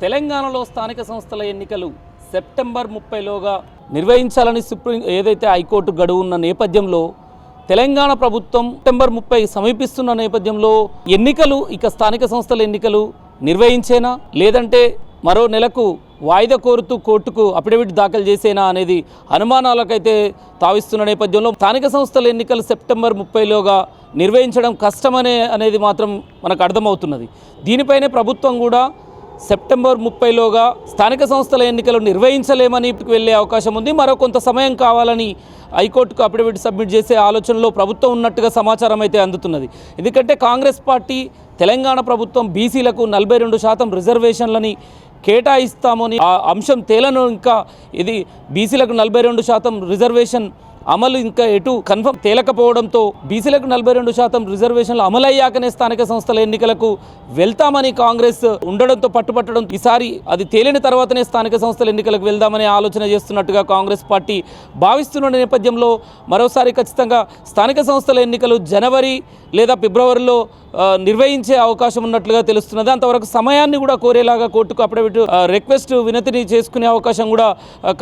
తెలంగాణలో స్థానిక సంస్థల ఎన్నికలు సెప్టెంబర్ ముప్పైలోగా నిర్వహించాలని సుప్రీం ఏదైతే హైకోర్టు గడువు ఉన్న నేపథ్యంలో తెలంగాణ ప్రభుత్వం సెప్టెంబర్ ముప్పై సమీపిస్తున్న నేపథ్యంలో ఎన్నికలు ఇక స్థానిక సంస్థల ఎన్నికలు నిర్వహించేనా? లేదంటే మరో నెలకు వాయిదా కోరుతూ కోర్టుకు అఫిడవిట్ దాఖలు చేసేనా అనేది అనుమానాలకైతే తావిస్తున్న నేపథ్యంలో స్థానిక సంస్థల ఎన్నికలు సెప్టెంబర్ ముప్పైలోగా నిర్వహించడం కష్టమనే అనేది మాత్రం మనకు అర్థమవుతున్నది. దీనిపైనే ప్రభుత్వం కూడా సెప్టెంబర్ ముప్పైలోగా స్థానిక సంస్థల ఎన్నికలు నిర్వహించలేమని వెళ్ళే అవకాశం ఉంది. మరో కొంత సమయం కావాలని హైకోర్టుకు అఫిడవిట్ సబ్మిట్ చేసే ఆలోచనలో ప్రభుత్వం ఉన్నట్టుగా సమాచారం అయితే అందుతున్నది. ఎందుకంటే కాంగ్రెస్ పార్టీ తెలంగాణ ప్రభుత్వం బీసీలకు నలభై రెండు శాతం రిజర్వేషన్లని కేటాయిస్తామని ఆ అంశం తేలను ఇంకా ఇది బీసీలకు నలభై రెండు శాతం రిజర్వేషన్ అమలు ఇంకా ఎటు కన్ఫర్మ్ తేలకపోవడంతో బీసీలకు నలభై రెండు శాతం రిజర్వేషన్లు అమలయ్యాకనే స్థానిక సంస్థల ఎన్నికలకు వెళ్తామని కాంగ్రెస్ ఉండడంతో పట్టుపట్టడం ఈసారి అది తేలిన తర్వాతనే స్థానిక సంస్థల ఎన్నికలకు వెళ్దామనే ఆలోచన చేస్తున్నట్టుగా కాంగ్రెస్ పార్టీ భావిస్తున్న నేపథ్యంలో మరోసారి ఖచ్చితంగా స్థానిక సంస్థల ఎన్నికలు జనవరి లేదా ఫిబ్రవరిలో నిర్వహించే అవకాశం ఉన్నట్లుగా తెలుస్తున్నది. అంతవరకు సమయాన్ని కూడా కోరేలాగా కోర్టుకు అఫిడవిట్ రిక్వెస్ట్ వినతిని చేసుకునే అవకాశం కూడా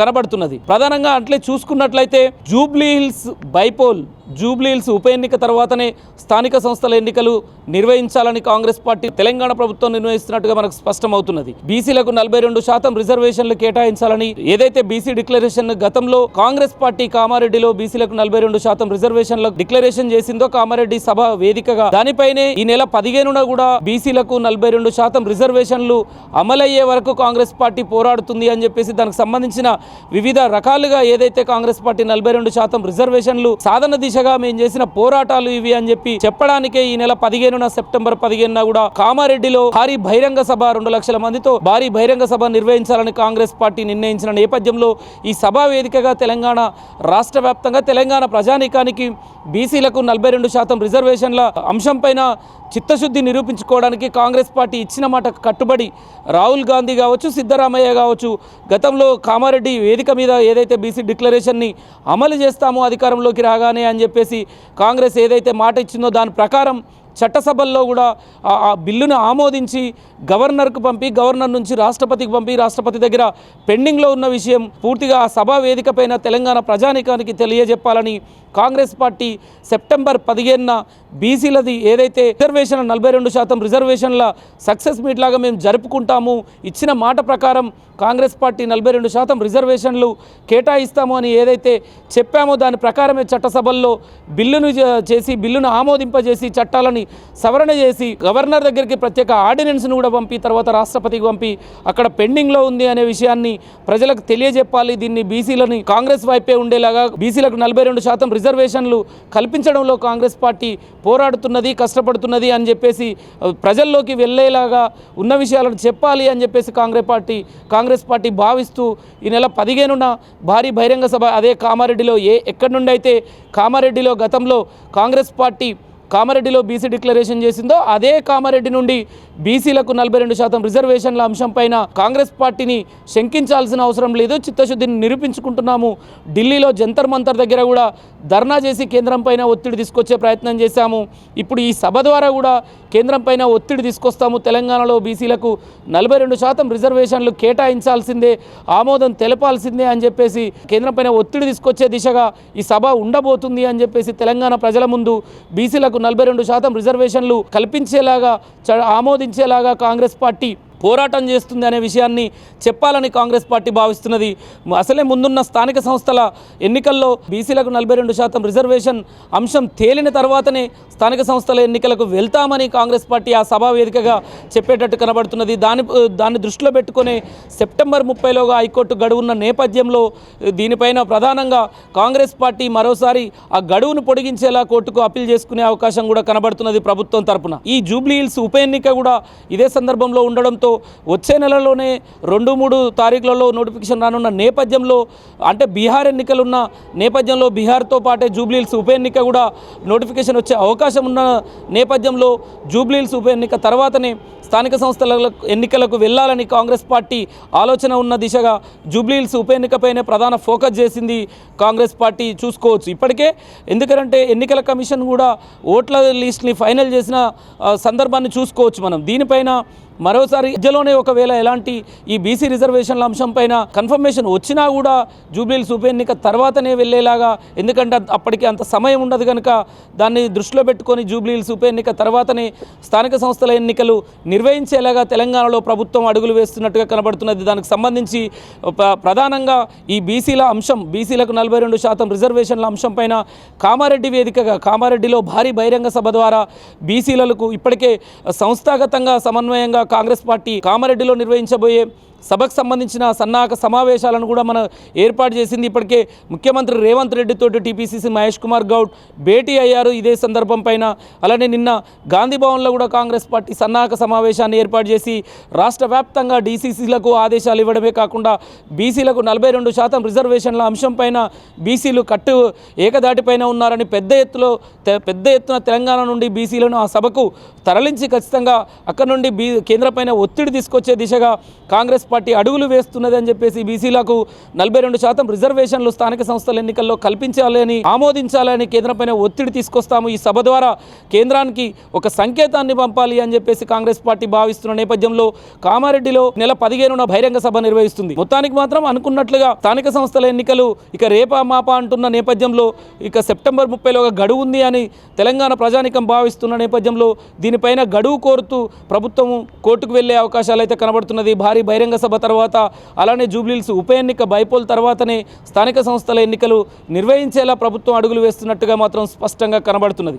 కనబడుతున్నది. ప్రధానంగా అట్లే చూసుకున్నట్లయితే జూబ్లీ హిల్స్ బైపోల్ జూబ్లీహిల్స్ ఉప ఎన్నిక తర్వాతనే స్థానిక సంస్థల ఎన్నికలు నిర్వహించాలని కాంగ్రెస్ పార్టీ తెలంగాణ ప్రభుత్వం నిర్వహిస్తున్నట్టుగా మనకు స్పష్టమవుతున్నది. బీసీలకు నలభై రెండు శాతం రిజర్వేషన్లు కేటాయించాలని ఏదైతే బీసీ డిక్లరేషన్ గతంలో కాంగ్రెస్ పార్టీ కామారెడ్డిలో బీసీలకు నలభై రెండు శాతం రిజర్వేషన్ల డిక్లరేషన్ చేసిందో కామారెడ్డి సభ వేదికగా దానిపైనే ఈ నెల పదిహేనున కూడా బీసీలకు నలభై రెండు శాతం రిజర్వేషన్లు అమలయ్యే వరకు కాంగ్రెస్ పార్టీ పోరాడుతుంది అని చెప్పేసి దానికి సంబంధించిన వివిధ రకాలుగా ఏదైతే కాంగ్రెస్ పార్టీ నలభై రెండు శాతం రిజర్వేషన్లు సాధన దిశ దిశగా మేము చేసిన పోరాటాలు ఇవి అని చెప్పి చెప్పడానికే ఈ నెల పదిహేనున సెప్టెంబర్ పదిహేనున కూడా కామారెడ్డిలో భారీ బహిరంగ సభ రెండు లక్షల మందితో భారీ బహిరంగ సభ నిర్వహించాలని కాంగ్రెస్ పార్టీ నిర్ణయించిన నేపథ్యంలో ఈ సభా వేదికగా తెలంగాణ రాష్ట్ర వ్యాప్తంగా తెలంగాణ ప్రజానీకానికి బీసీలకు నలభై రెండు శాతం రిజర్వేషన్ల అంశంపైన చిత్తశుద్ధి నిరూపించుకోవడానికి కాంగ్రెస్ పార్టీ ఇచ్చిన మాట కట్టుబడి రాహుల్ గాంధీ కావచ్చు సిద్ధరామయ్య కావచ్చు గతంలో కామారెడ్డి వేదిక మీద ఏదైతే బీసీ డిక్లరేషన్ని అమలు చేస్తామో అధికారంలోకి రాగానే అని చెప్పేసి కాంగ్రెస్ ఏదైతే మాట ఇచ్చిందో దాని ప్రకారం చట్టసభల్లో కూడా ఆ- బిల్లును ఆమోదించి గవర్నర్కు పంపి గవర్నర్ నుంచి రాష్ట్రపతికి పంపి రాష్ట్రపతి దగ్గర పెండింగ్లో ఉన్న విషయం పూర్తిగా ఆ సభా వేదిక పైన తెలంగాణ ప్రజానీకానికి తెలియజెప్పాలని కాంగ్రెస్ పార్టీ సెప్టెంబర్ పదిహేనున బీసీలది ఏదైతే రిజర్వేషన్ నలభై రెండు శాతం రిజర్వేషన్ల సక్సెస్ మీట్ లాగా మేము జరుపుకుంటాము ఇచ్చిన మాట ప్రకారం కాంగ్రెస్ పార్టీ నలభై రెండు శాతం రిజర్వేషన్లు కేటాయిస్తాము అని ఏదైతే చెప్పామో దాని ప్రకారమే చట్టసభల్లో బిల్లును చేసి బిల్లును ఆమోదింపజేసి చట్టాలని సవరణ చేసి గవర్నర్ దగ్గరికి ప్రత్యేక ఆర్డినెన్స్ను కూడా పంపి తర్వాత రాష్ట్రపతికి పంపి అక్కడ పెండింగ్లో ఉంది అనే విషయాన్ని ప్రజలకు తెలియజెప్పాలి. దీన్ని బీసీలని కాంగ్రెస్ వైపే ఉండేలాగా బీసీలకు నలభై రెండు శాతం రిజర్వేషన్లు కల్పించడంలో కాంగ్రెస్ పార్టీ పోరాడుతున్నది కష్టపడుతున్నది అని చెప్పేసి ప్రజల్లోకి వెళ్ళేలాగా ఉన్న విషయాలను చెప్పాలి అని చెప్పేసి కాంగ్రెస్ పార్టీ కాంగ్రెస్ పార్టీ భావిస్తూ ఈ నెల పదిహేనున భారీ బహిరంగ సభ అదే కామారెడ్డిలో ఏ ఎక్కడి నుండి అయితే కామారెడ్డిలో గతంలో కాంగ్రెస్ పార్టీ కామారెడ్డిలో బీసీ డిక్లరేషన్ చేసిందో అదే కామారెడ్డి నుండి బీసీలకు నలభై రెండు శాతం రిజర్వేషన్ల అంశం పైన కాంగ్రెస్ పార్టీని శంకించాల్సిన అవసరం లేదు. చిత్తశుద్ధిని నిరూపించుకుంటున్నాము. ఢిల్లీలో జంతర్ మంతర్ దగ్గర కూడా ధర్నా చేసి కేంద్రం పైన ఒత్తిడి తీసుకొచ్చే ప్రయత్నం చేశాము. ఇప్పుడు ఈ సభ ద్వారా కూడా కేంద్రం పైన ఒత్తిడి తీసుకొస్తాము. తెలంగాణలో బీసీలకు నలభై రెండు శాతం రిజర్వేషన్లు కేటాయించాల్సిందే ఆమోదం తెలపాల్సిందే అని చెప్పేసి కేంద్రం పైన ఒత్తిడి తీసుకొచ్చే దిశగా ఈ సభ ఉండబోతుంది అని చెప్పేసి తెలంగాణ ప్రజల ముందు బీసీలకు నలభై రెండు శాతం రిజర్వేషన్లు కల్పించేలాగా ఆమోదించేలాగా కాంగ్రెస్ పార్టీ పోరాటం చేస్తుంది అనే విషయాన్ని చెప్పాలని కాంగ్రెస్ పార్టీ భావిస్తున్నది. అసలే ముందున్న స్థానిక సంస్థల ఎన్నికల్లో బీసీలకు నలభై రెండు శాతం రిజర్వేషన్ అంశం తేలిన తర్వాతనే స్థానిక సంస్థల ఎన్నికలకు వెళ్తామని కాంగ్రెస్ పార్టీ ఆ సభా వేదికగా చెప్పేటట్టు కనబడుతున్నది. దాని దాన్ని దృష్టిలో పెట్టుకునే సెప్టెంబర్ ముప్పైలోగా హైకోర్టు గడువున్న నేపథ్యంలో దీనిపైన ప్రధానంగా కాంగ్రెస్ పార్టీ మరోసారి ఆ గడువును పొడిగించేలా కోర్టుకు అప్పీల్ చేసుకునే అవకాశం కూడా కనబడుతున్నది ప్రభుత్వం తరపున. ఈ జూబ్లీ హిల్స్ ఉప ఎన్నిక కూడా ఇదే సందర్భంలో ఉండడంతో వచ్చే నెలలోనే రెండు మూడు తారీఖులలో నోటిఫికేషన్ రానున్న నేపథ్యంలో అంటే బీహార్ ఎన్నికలున్న నేపథ్యంలో బీహార్తో పాటే జూబ్లీహిల్స్ ఉప ఎన్నిక కూడా నోటిఫికేషన్ వచ్చే అవకాశం ఉన్న నేపథ్యంలో జూబ్లీహిల్స్ ఉప ఎన్నిక తర్వాతనే స్థానిక సంస్థల ఎన్నికలకు వెళ్ళాలని కాంగ్రెస్ పార్టీ ఆలోచన ఉన్న దిశగా జూబ్లీహిల్స్ ఉప ఎన్నికపైనే ప్రధాన ఫోకస్ చేసింది కాంగ్రెస్ పార్టీ. చూసుకోవచ్చు. ఇప్పటికే ఎందుకంటే ఎన్నికల కమిషన్ కూడా ఓట్ల లిస్ట్ని ఫైనల్ చేసిన సందర్భాన్ని చూసుకోవచ్చు మనం. దీనిపైన మరోసారి మధ్యలోనే ఒకవేళ ఎలాంటి ఈ బీసీ రిజర్వేషన్ల అంశం పైన కన్ఫర్మేషన్ వచ్చినా కూడా జూబ్లీహిల్స్ ఉప ఎన్నిక తర్వాతనే వెళ్ళేలాగా ఎందుకంటే అప్పటికి అంత సమయం ఉండదు కనుక దాన్ని దృష్టిలో పెట్టుకొని జూబ్లీహిల్స్ ఉప ఎన్నిక తర్వాతనే స్థానిక సంస్థల ఎన్నికలు నిర్వహించేలాగా తెలంగాణలో ప్రభుత్వం అడుగులు వేస్తున్నట్టుగా కనబడుతున్నది. దానికి సంబంధించి ప్రధానంగా ఈ బీసీల అంశం బీసీలకు నలభై రెండు శాతం రిజర్వేషన్ల అంశం పైన కామారెడ్డి వేదికగా కామారెడ్డిలో భారీ బహిరంగ సభ ద్వారా బీసీలకు ఇప్పటికే సంస్థాగతంగా సమన్వయంగా కాంగ్రెస్ పార్టీ కామారెడ్డిలో నిర్వహించబోయే సభకు సంబంధించిన సన్నాహక సమావేశాలను కూడా మనం ఏర్పాటు చేసింది ఇప్పటికే ముఖ్యమంత్రి రేవంత్ రెడ్డితో టీపీసీసీ మహేష్ కుమార్ గౌడ్ భేటీ అయ్యారు. ఇదే సందర్భం పైన అలానే నిన్న గాంధీ భవన్లో కూడా కాంగ్రెస్ పార్టీ సన్నాహక సమావేశాన్ని ఏర్పాటు చేసి రాష్ట్ర వ్యాప్తంగా డీసీసీలకు ఆదేశాలు ఇవ్వడమే కాకుండా బీసీలకు నలభై రెండు శాతం రిజర్వేషన్ల అంశం పైన బీసీలు కట్టు ఏకదాటిపైన ఉన్నారని పెద్ద ఎత్తులో పెద్ద ఎత్తున తెలంగాణ నుండి బీసీలను ఆ సభకు తరలించి ఖచ్చితంగా అక్కడ నుండి బీ కేంద్రపైన ఒత్తిడి తీసుకొచ్చే దిశగా కాంగ్రెస్ పార్టీ అడుగులు వేస్తున్నది అని చెప్పేసి బీసీలకు నలభై రెండు శాతం రిజర్వేషన్లు స్థానిక సంస్థల ఎన్నికల్లో కల్పించాలని ఆమోదించాలని కేంద్రంపైన ఒత్తిడి తీసుకొస్తాము. ఈ సభ ద్వారా కేంద్రానికి ఒక సంకేతాన్ని పంపాలి అని చెప్పేసి కాంగ్రెస్ పార్టీ భావిస్తున్న నేపథ్యంలో కామారెడ్డిలో నెల పదిహేనున బహిరంగ సభ నిర్వహిస్తుంది. మొత్తానికి మాత్రం అనుకున్నట్లుగా స్థానిక సంస్థల ఎన్నికలు ఇక రేపా మాపా అంటున్న నేపథ్యంలో ఇక సెప్టెంబర్ ముప్పైలో ఒక గడువు ఉంది అని తెలంగాణ ప్రజానికం భావిస్తున్న నేపథ్యంలో దీనిపైన గడువు కోరుతూ ప్రభుత్వం కోర్టుకు వెళ్ళే అవకాశాలు అయితే కనబడుతున్నది. భారీ బహిరంగ సభ తర్వాత అలానే జూబ్లీల్స్ ఉప ఎన్నిక బైపోల్ తర్వాతనే స్థానిక సంస్థల ఎన్నికలు నిర్వహించేలా ప్రభుత్వం అడుగులు వేస్తున్నట్టుగా మాత్రం స్పష్టంగా కనబడుతున్నది.